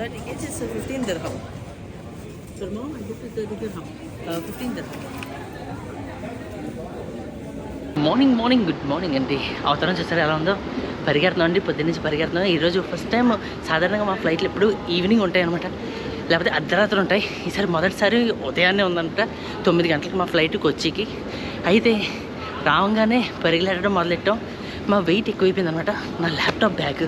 30 kgs, so 15 dirham. So mom, I booked 30 dirham. Uh, 15 dirham. Morning morning good morning అండి అవతరం చూసారు ఎలా ఉందో? పరిగెడుతున్నాం అండి పొద్దున్న నుంచి పరిగెడుతున్నాం. ఈరోజు ఫస్ట్ టైం సాధారణంగా మా ఫ్లైట్లు ఎప్పుడు ఈవినింగ్ ఉంటాయి అనమాట లేకపోతే అర్ధరాత్రి ఉంటాయి. ఈసారి మొదటిసారి ఉదయాన్నే ఉందన్నమాట. తొమ్మిది గంటలకు మా ఫ్లైట్ కొచ్చికి అయితే రావంగానే పరిగెట్టడం మొదలెట్టాం. మా వెయిట్ ఎక్కువైపోయింది అనమాట నా ల్యాప్టాప్ బ్యాగ్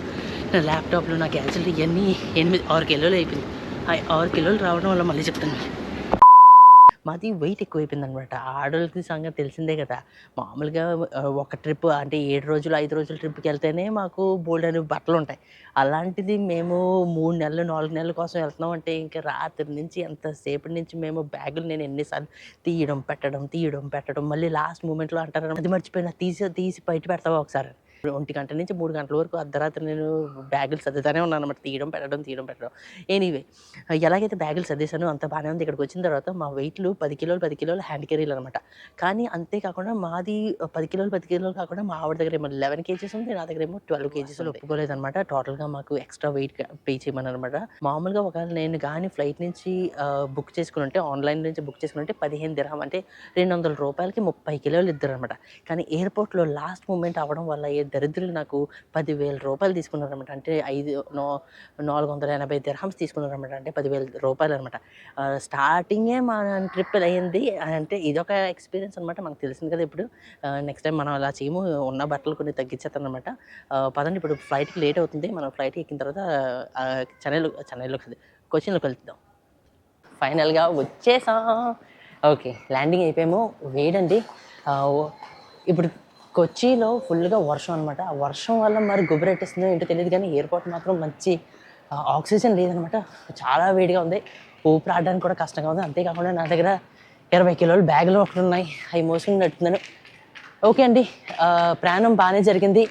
నా ల్యాప్టాప్లో నా క్యాన్సిల్ ఇవన్నీ ఎనిమిది ఆరు కిలోలు అయిపోయింది ఆ ఆరు కిలోలు రావడం వల్ల మళ్ళీ చెప్తాను మాది వెయిట్ ఎక్కువైపోయింది అనమాట ఆడోళ్ళకి సంగతి తెలిసిందే కదా. మామూలుగా ఒక ట్రిప్ అంటే ఏడు రోజులు ఐదు రోజుల ట్రిప్కి వెళ్తేనే మాకు బోల్డ్ అనే బట్టలు ఉంటాయి. అలాంటిది మేము మూడు నెలలు నాలుగు నెలల కోసం వెళ్తున్నాం అంటే ఇంకా రాత్రి నుంచి ఎంతసేపటి నుంచి మేము బ్యాగులు నేను ఎన్నిసార్లు తీయడం పెట్టడం తీయడం పెట్టడం మళ్ళీ లాస్ట్ మూమెంట్లో అంటారు అది మర్చిపోయినా తీసి తీసి బయట పెడతావా ఒకసారి? ఒంటి గంట నుంచి మూడు గంటల వరకు అర్ధరాత్రి నేను బ్యాగులు సర్దుతానే ఉన్నాను అనమాట తీయడం పెట్టడం తీయడం పెట్టడం. ఎనీవే ఎలాగైతే బ్యాగులు సర్దేశానో అంత బాగానే ఉంది. ఇక్కడికి వచ్చిన తర్వాత మా వెయిట్లు పది కిలోలు పది కిలోలు హ్యాండ్ క్యారీలు అనమాట కానీ అంతేకాకుండా మాది పది కిలోలు పది కిలోలు కాకుండా మా ఆవిడ దగ్గర ఏమో లెవెన్ కేజీస్ ఉంది. నా దగ్గర ఏమో ట్వెల్వ్ కేజీస్ ఒప్పుకోలేదు అనమాట టోటల్గా మాకు ఎక్స్ట్రా వెయిట్ పే చేయమని అనమాట మామూలుగా ఒకవేళ నేను కానీ ఫ్లైట్ నుంచి బుక్ చేసుకుని ఉంటే ఆన్లైన్ నుంచి బుక్ చేసుకుని ఉంటే పదిహేను దిరహం అంటే రెండు వందల రూపాయలకి ముప్పై కిలోలు ఇద్దరు అనమాట కానీ ఎయిర్పోర్ట్లో లాస్ట్ మూమెంట్ అవ్వడం వల్ల ఏ దరిద్రులు నాకు పదివేల రూపాయలు తీసుకున్నారు అనమాట అంటే ఐదు నో నాలుగు వందల ఎనభై దిర్హమ్స్ తీసుకున్నారు అనమాట అంటే పదివేల రూపాయలు అనమాట స్టార్టింగే మన ట్రిప్ అయ్యింది. అంటే ఇదొక ఎక్స్పీరియన్స్ అనమాట మనకు తెలిసింది కదా ఇప్పుడు. నెక్స్ట్ టైం మనం అలా చేయము ఉన్న బట్టలు కొన్ని తగ్గించేస్తాను అనమాట పదండి ఇప్పుడు ఫ్లైట్కి లేట్ అవుతుంది. మనం ఫ్లైట్ ఎక్కిన తర్వాత చెన్నైలో చెన్నైలో కాదు, కొచ్చిన్లోకి ఫైనల్గా వచ్చేసాం. ఓకే ల్యాండింగ్ అయిపోయాము. వేడండి. ఇప్పుడు కొచ్చిలో ఫుల్గా వర్షం అనమాట ఆ వర్షం వల్ల మరి గుబరెట్టేస్తుందో ఏంటో తెలియదు కానీ ఎయిర్పోర్ట్ మాత్రం మంచి ఆక్సిజన్ లేదనమాట చాలా వేడిగా ఉంది. ఊపిరాడడానికి కూడా కష్టంగా ఉంది. అంతేకాకుండా నా దగ్గర ఇరవై కిలోలు బ్యాగులు ఒకటి ఉన్నాయి అవి మోసుకుని నడుతున్నాను ఓకే అండి. ప్రయాణం బాగానే జరిగింది.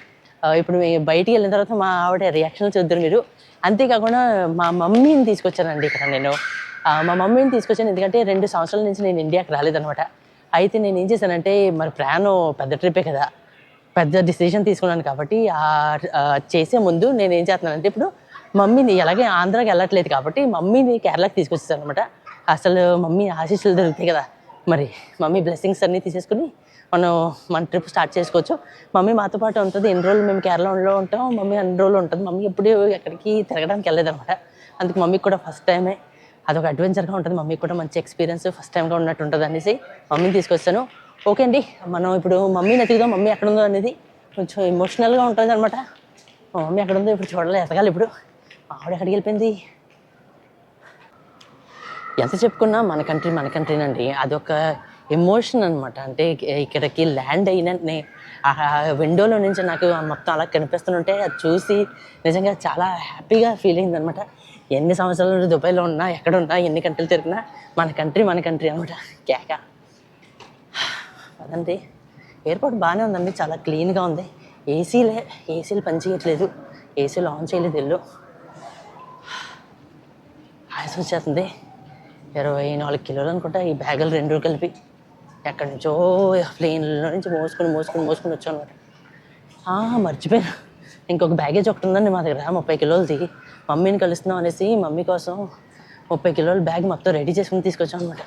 ఇప్పుడు బయటికి వెళ్ళిన తర్వాత మా ఆవిడ రియాక్షన్ చూద్దరు మీరు. అంతేకాకుండా మా మమ్మీని తీసుకొచ్చానండి ఇక్కడ నేను. మా మమ్మీని తీసుకొచ్చాను. ఎందుకంటే రెండు సంవత్సరాల నుంచి నేను ఇండియాకి రాలేదనమాట అయితే నేను ఏం చేశానంటే మరి ప్రయాణం పెద్ద ట్రిప్పే కదా. పెద్ద డిసిషన్ తీసుకున్నాను కాబట్టి ఆ చేసే ముందు నేను ఏం చేస్తున్నానంటే ఇప్పుడు మమ్మీని ఎలాగే ఆంధ్రాకి వెళ్ళట్లేదు కాబట్టి మమ్మీని కేరళకి తీసుకొచ్చేసాను అనమాట అసలు మమ్మీ ఆశీస్సులు దొరుకుతాయి కదా. మరి మమ్మీ బ్లెస్సింగ్స్ అన్నీ తీసేసుకుని మనం మన ట్రిప్ స్టార్ట్ చేసుకోవచ్చు. మమ్మీ మాతో పాటు ఉంటుంది ఎన్ని రోజులు మేము కేరళలో ఉంటాం మమ్మీ అన్ని రోజులు ఉంటుంది. మమ్మీ ఎప్పుడు ఎక్కడికి తిరగడానికి వెళ్ళలేదన్నమాట. అందుకు మమ్మీకి కూడా ఫస్ట్ టైమే అదొక అడ్వెంచర్గా ఉంటుంది. మమ్మీకి కూడా మంచి ఎక్స్పీరియన్స్ ఫస్ట్ టైంగా ఉన్నట్టు ఉంటుంది అనేసి మమ్మీని తీసుకొచ్చాను. ఓకే అండి మనం ఇప్పుడు మమ్మీని ఎత్తుకుదాం మమ్మీ ఎక్కడ ఉందో అనేది కొంచెం ఎమోషనల్గా ఉంటుంది అనమాట మా మమ్మీ ఎక్కడ ఉందో ఇప్పుడు చూడలే ఎతకాలి ఇప్పుడు. ఆవిడ ఎక్కడికి వెళ్ళిపోయింది? ఎంత చెప్పుకున్నా మన కంట్రీ మన కంట్రీనండి. అదొక ఎమోషన్ అనమాట అంటే ఇక్కడికి ల్యాండ్ అయిననే ఆ విండోలో నుంచి నాకు మొత్తం అలా కనిపిస్తుంటే అది చూసి నిజంగా చాలా హ్యాపీగా ఫీల్ అయింది అనమాట ఎన్ని సంవత్సరాల నుండి దుబాయ్లో ఉన్నా ఎక్కడ ఉన్నా ఎన్ని కంట్రీలు తిరిగినా మన కంట్రీ మన కంట్రీ అనమాట. కేక. అదండి. ఎయిర్పోర్ట్ బాగానే ఉందండి చాలా క్లీన్గా ఉంది. ఏసీలే ఏసీలు పనిచేయట్లేదు. ఏసీలు ఆన్ చేయలేదు ఇల్లు. ఆయాసం వచ్చేస్తుంది. ఇరవై నాలుగు కిలోలు అనుకుంటా ఈ బ్యాగులు రెండు కలిపి ఎక్కడి నుంచో ప్లేన్లో నుంచి మోసుకొని మోసుకొని మోసుకొని వచ్చాను అనమాట మర్చిపోయాను. ఇంకొక బ్యాగేజ్ ఒకటి ఉందండి మా దగ్గర ముప్పై కిలోలది. మమ్మీని కలుస్తున్నాం అనేసి మమ్మీ కోసం ముప్పై కిలోల బ్యాగ్ మొత్తం రెడీ చేసుకుని తీసుకొచ్చాం అనమాట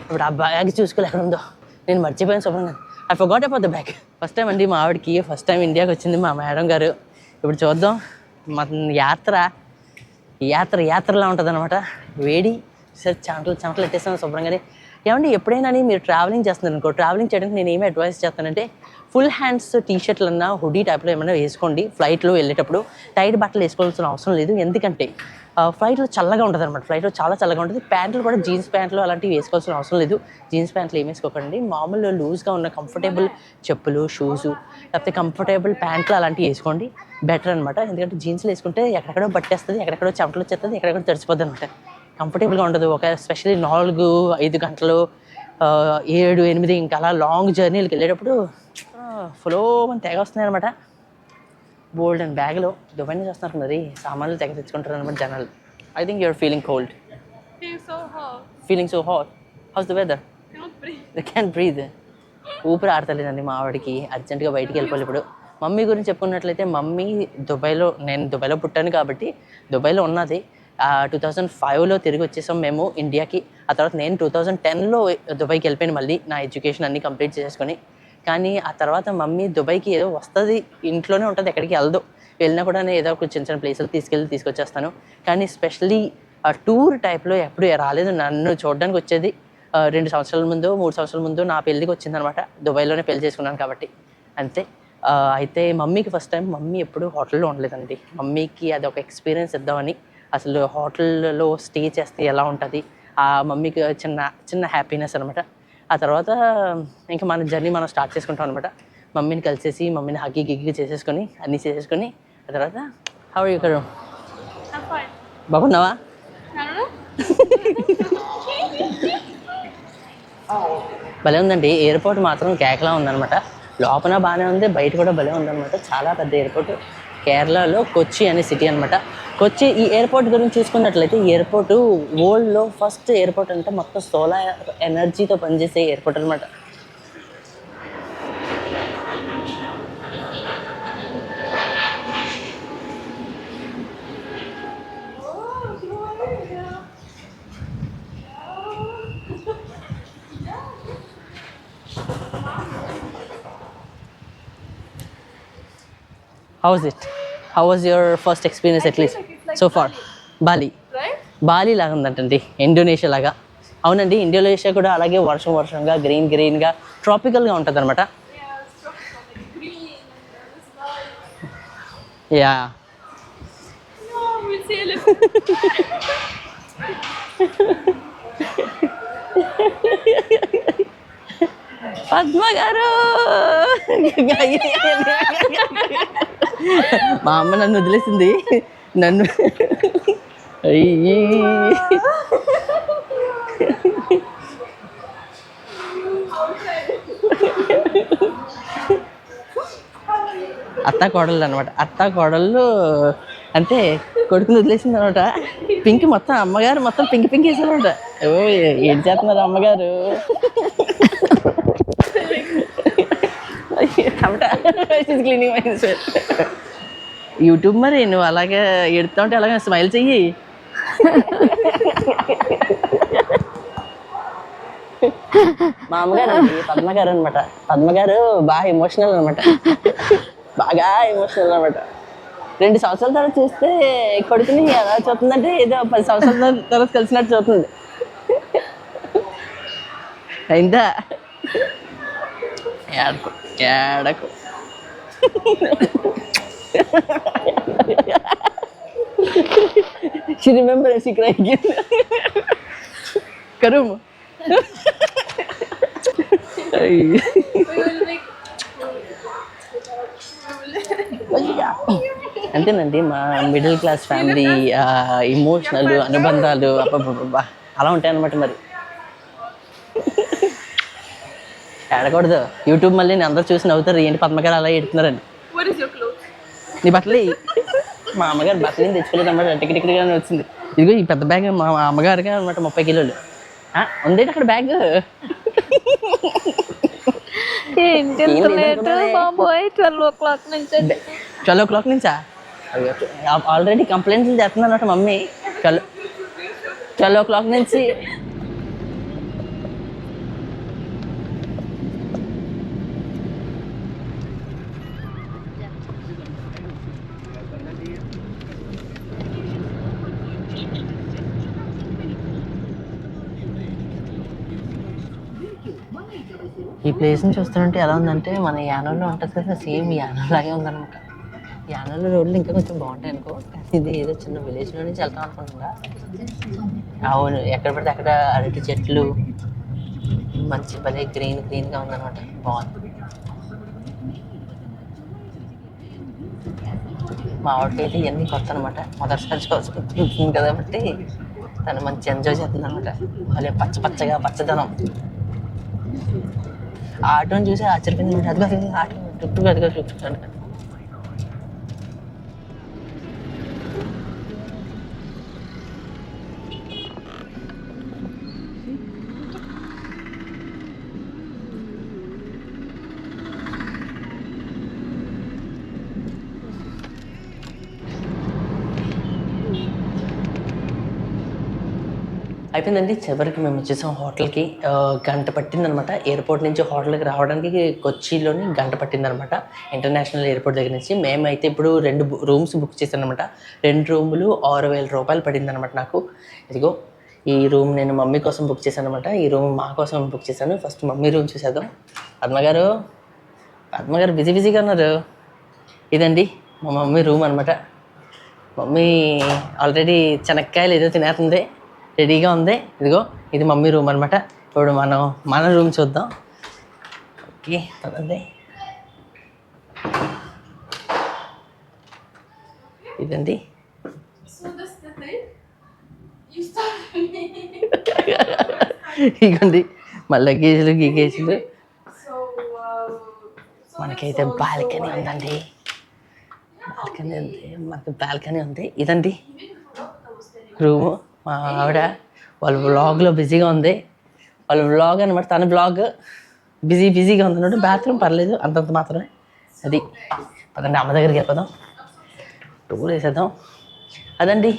ఇప్పుడు ఆ బ్యాగ్ చూసుకోలే ఎక్కడ ఉందో. నేను మర్చిపోయాను శుభ్రంగా. I forgot about the bag first time అండి మా ఆవిడకి ఫస్ట్ టైం ఇండియాకి వచ్చింది మా మేడం గారు. ఇప్పుడు చూద్దాం. మా యాత్ర యాత్ర యాత్రలా ఉంటుంది అనమాట వేడి సరే చెమటలు చెమటలు ఎట్టేస్తాను శుభ్రంగానే. ఏమంటే ఎప్పుడైనా మీరు ట్రావెలింగ్ చేస్తున్నారు అనుకో ట్రావెలింగ్ చేయడానికి నేను ఏమి అడ్వైస్ చేస్తానంటే ఫుల్ హ్యాండ్స్ టీ షర్ట్లు అన్నా హుడీ టైప్లో ఏమైనా వేసుకోండి ఫ్లైట్లో వెళ్ళేటప్పుడు. టైట్ బట్టలు వేసుకోవాల్సిన అవసరం లేదు. ఎందుకంటే ఫ్లైట్లో చల్లగా ఉంటుంది అనమాట ఫ్లైట్లో చాలా చల్లగా ఉంటుంది. ప్యాంట్లు కూడా జీన్స్ ప్యాంట్లు అలాంటివి వేసుకోవాల్సిన అవసరం లేదు. జీన్స్ ప్యాంట్లు ఏం వేసుకోకండి. మామూలు లూజ్గా ఉన్న కంఫర్టబుల్ చెప్పులు షూస్ లేకపోతే కంఫర్టబుల్ ప్యాంట్లు అలాంటివి వేసుకోండి. బెటర్ అనమాట ఎందుకంటే జీన్స్లు వేసుకుంటే ఎక్కడెక్కడో బట్టేస్తుంది ఎక్కడెక్కడో చెమటలు వచ్చేస్తుంది ఎక్కడెక్కడో తడిచిపోద్ది అనమాట కంఫర్టబుల్గా ఉండదు. ఒక ఎస్పెషల్లీ నాలుగు ఐదు గంటలు ఏడు ఎనిమిది ఇంకా అలా లాంగ్ జర్నీలకు వెళ్ళేటప్పుడు ఫ్లో అని తెగ వస్తున్నాయి అనమాట బోల్డ్ అండ్ బ్యాగ్లో దుబాయ్ నుంచి వస్తున్నారు మరి. సామాన్లు తెగ తెచ్చుకుంటారు అనమాట జనాలు. I think you're feeling cold. Feeling so hot how's the weather can breathe ఊపిరి ఆడతలేదండి మా ఆవిడకి. అర్జెంటుగా బయటికి వెళ్ళిపోవాలి ఇప్పుడు. మమ్మీ గురించి చెప్పుకున్నట్లయితే మమ్మీ దుబాయ్లో నేను దుబాయ్లో పుట్టాను కాబట్టి దుబాయ్లో ఉన్నది. టూ థౌజండ్ ఫైవ్లో తిరిగి వచ్చేసాం మేము ఇండియాకి. ఆ తర్వాత నేను టూ థౌజండ్ టెన్లో దుబాయ్కి వెళ్ళిపోయాను మళ్ళీ. నా ఎడ్యుకేషన్ అన్నీ కంప్లీట్ చేసుకొని కానీ ఆ తర్వాత మమ్మీ దుబాయ్కి ఏదో వస్తుంది ఇంట్లోనే ఉంటుంది ఎక్కడికి వెళ్ళదు. వెళ్ళినా కూడా నేను ఏదో ఒక చిన్న చిన్న ప్లేసులు తీసుకెళ్ళి తీసుకొచ్చేస్తాను. కానీ స్పెషల్లీ ఆ టూర్ టైప్లో ఎప్పుడు రాలేదు నన్ను చూడడానికి వచ్చేది. రెండు సంవత్సరాల ముందు మూడు సంవత్సరాల ముందు నా పెళ్ళికి వచ్చిందనమాట. దుబాయ్లోనే పెళ్ళి చేసుకున్నాను కాబట్టి. అంతే. అయితే మమ్మీకి ఫస్ట్ టైం మమ్మీ ఎప్పుడు హోటల్లో ఉండలేదండి. మమ్మీకి అది ఒక ఎక్స్పీరియన్స్ ఇద్దామని అసలు హోటల్లో స్టే చేస్తే ఎలా ఉంటుంది? ఆ మమ్మీకి చిన్న చిన్న హ్యాపీనెస్ అనమాట ఆ తర్వాత ఇంకా మన జర్నీ మనం స్టార్ట్ చేసుకుంటాం అనమాట మమ్మీని కలిసేసి మమ్మీని హగ్గి గిగ్గి చేసేసుకొని అన్నీ చేసేసుకొని ఆ తర్వాత హౌ ఇక్కడ. బాగున్నావా. భలే ఉందండి. ఎయిర్పోర్ట్ మాత్రం కేకలా ఉందన్నమాట. లోపల బాగానే ఉంది బయట కూడా భలే ఉందన్నమాట. చాలా పెద్ద ఎయిర్పోర్ట్. కేరళలో కొచ్చి అనే సిటీ అనమాట కొచ్చి ఈ ఎయిర్పోర్ట్ గురించి చూసుకున్నట్లయితే ఈ ఎయిర్పోర్ట్ వరల్డ్లో ఫస్ట్ ఎయిర్పోర్ట్ అంటే మొత్తం సోలార్ ఎనర్జీతో పనిచేసే ఎయిర్పోర్ట్ అనమాట how's it how was your first experience at least so far Bali? Bali లాగా ఉందంటండి ఇండోనేషియా లాగా. అవునండి ఇండోనేషియా కూడా అలాగే వర్షం వర్షంగా గ్రీన్ గ్రీన్గా ట్రాపికల్గా ఉంటుంది అనమాట. యా. పద్మ గారు మా అమ్మ నన్ను వదిలేసింది. నన్ను అయ్యి. అత్త కోడళ్ళు అనమాట అత్త కోడళ్ళు అంటే కొడుకుని వదిలేసింది అనమాట పింక్ మొత్తం అమ్మగారు మొత్తం పింక్ పింక్ వేసారనమాట ఓ ఏం చేస్తున్నారు అమ్మగారు? క్లీనింగ్ యూట్యూబ్ మరి నువ్వు అలాగే ఎడుతా ఉంటే అలాగే స్మైల్ చెయ్యి. మా అమ్మగారు అండి పద్మ గారు అనమాట పద్మ గారు బాగా ఎమోషనల్ అనమాట బాగా ఎమోషనల్ అనమాట రెండు సంవత్సరాల తర్వాత చూస్తే కొడుకుని ఎలా చూస్తుందంటే ఏదో పది సంవత్సరాల తర్వాత కలిసినట్టు చూస్తుంది. అయిందా? ఏడకు ఏడకు. She remember and she cried again. Karum. అంతేనండి మా మిడిల్ క్లాస్ ఫ్యామిలీ ఇమోషనల్ అనుబంధాలు అబ్బబ్బబ్బా అలా ఉంటాయన్నమాట మరి. ఏడకూడదు. యూట్యూబ్ మళ్ళీ నేను అందరూ చూసి నవ్వుతారు. ఏంటి పద్మగారు అలా ఎడుతున్నారని నీ బట్టలు. మా అమ్మగారు బట్టలు ఏం తెచ్చుకోలేదు అన్నమాట. టికెట్ టికెట్గానే వచ్చింది. ఇదిగో ఈ పెద్ద బ్యాగ్ మా అమ్మగారికి అనమాట ముప్పై కిలోలు. ఆ, ఉంది అక్కడ బ్యాగ్? ఏంటి బాబోయ్ ట్వెల్వ్ ఓ క్లాక్ నుంచి. ట్వెల్వ్ ఓ క్లాక్ నుంచా? ఆల్రెడీ కంప్లైంట్లు చేస్తుంది అనమాట mummy. Twelve twelve o'clock నుంచి ప్లేస్ని చూస్తుంటే ఎలా ఉందంటే మన యానంలో ఉంటుంది కదా సేమ్ యానంలాగే ఉందన్నమాట. యానంలో రోడ్లు ఇంకా కొంచెం బాగుంటాయి అనుకో. ఇది ఏదో చిన్న విలేజ్లో నుంచి వెళ్తాం అనుకుంటున్నా. అవును ఎక్కడ పడితే అక్కడ అరటి చెట్లు మంచి భలే గ్రీన్ గ్రీన్గా ఉందన్నమాట. బాగుంది. మా ఆవిడకైతే ఇవన్నీ కొత్త అనమాట మొదటిసారి చూసుకుంటుంది కాబట్టి తను మంచి ఎంజాయ్ చేస్తుంది అనమాట భలే పచ్చ పచ్చగా పచ్చదనం. ఆ ఆటోని చూసి ఆశ్చర్యపోయింది అనమాట ఆటో చుట్టూ అదిగో చుట్టూ అయిపోయిందండి. చివరికి మేము వచ్చేసాం హోటల్కి. గంట పట్టిందనమాట. ఎయిర్పోర్ట్ నుంచి హోటల్కి రావడానికి కొచ్చిలోని గంట పట్టిందనమాట. ఇంటర్నేషనల్ ఎయిర్పోర్ట్ దగ్గర నుంచి. మేమైతే ఇప్పుడు రెండు రూమ్స్ బుక్ చేశానమాట రెండు రూములు ఆరు వేల రూపాయలు పడిందనమాట నాకు. ఇదిగో ఈ రూమ్ నేను మమ్మీ కోసం బుక్ చేశాను అనమాట ఈ రూమ్ మా కోసం బుక్ చేశాను. ఫస్ట్ మమ్మీ రూమ్ చూసేద్దాం. పద్మగారు పద్మగారు బిజీ బిజీగా ఉన్నారు. ఇదండి మా మమ్మీ రూమ్ అనమాట. మమ్మీ ఆల్రెడీ చెనక్కాయలు ఏదో తినేస్తుంది. రెడీగా ఉంది. ఇదిగో ఇది మమ్మీ రూమ్ అనమాట ఇప్పుడు మనం మన రూమ్ చూద్దాం. ఓకే పదండి ఇదండి. ఇగండి మళ్ళీ లగేజ్లు గీగేజ్లు మనకైతే బాల్కనీ ఉందండి. బాల్కనీ ఉంది మనకి బాల్కనీ ఉంది. ఇదండి. రూము. మా ఆవిడ వాళ్ళ వ్లాగ్లో బిజీగా ఉంది. వాళ్ళ వ్లాగ్ అనమాట తన బ్లాగ్ బిజీ బిజీగా ఉంది. అన్నట్టు బాత్రూమ్ పర్లేదు అంతంత మాత్రమే. అది పదండి అమ్మ దగ్గరికి వెళ్ళిపోదాం. టూర్ వేసేద్దాం. అదండి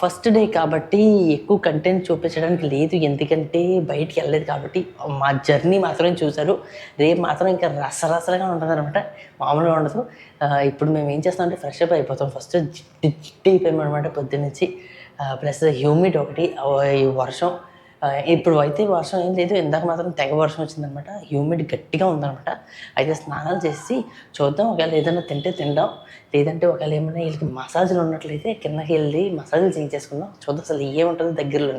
ఫస్ట్ డే కాబట్టి ఎక్కువ కంటెంట్ చూపించడానికి లేదు. ఎందుకంటే బయటికి వెళ్ళలేదు కాబట్టి మా జర్నీ మాత్రమే చూశారు. రేపు మాత్రం ఇంకా రసరసలుగా ఉంటుంది అనమాట మామూలుగా ఉండదు. ఇప్పుడు మేము ఏం చేస్తామంటే ఫ్రెష్ అప్ అయిపోతాం. ఫస్ట్ జిట్టి జిట్టి అయిపోయామన్నమాట పొద్దున్నుంచి. ప్లస్ హ్యూమిడ్ ఒకటి ఈ వర్షం ఇప్పుడు అయితే వర్షం ఏం లేదు ఇందాక మాత్రం తెగ వర్షం వచ్చిందనమాట హ్యూమిడ్ గట్టిగా ఉందనమాట. అయితే స్నానాలు చేసి చూద్దాం ఒకవేళ ఏదైనా తింటే తిందాం లేదంటే ఒకవేళ ఏమైనా వీళ్ళకి మసాజులు ఉన్నట్లయితే కిందకి వెళ్ళి మసాజ్లు చేయించేసుకుందాం. చూద్దాం అసలు ఏముంటుందో దగ్గరలో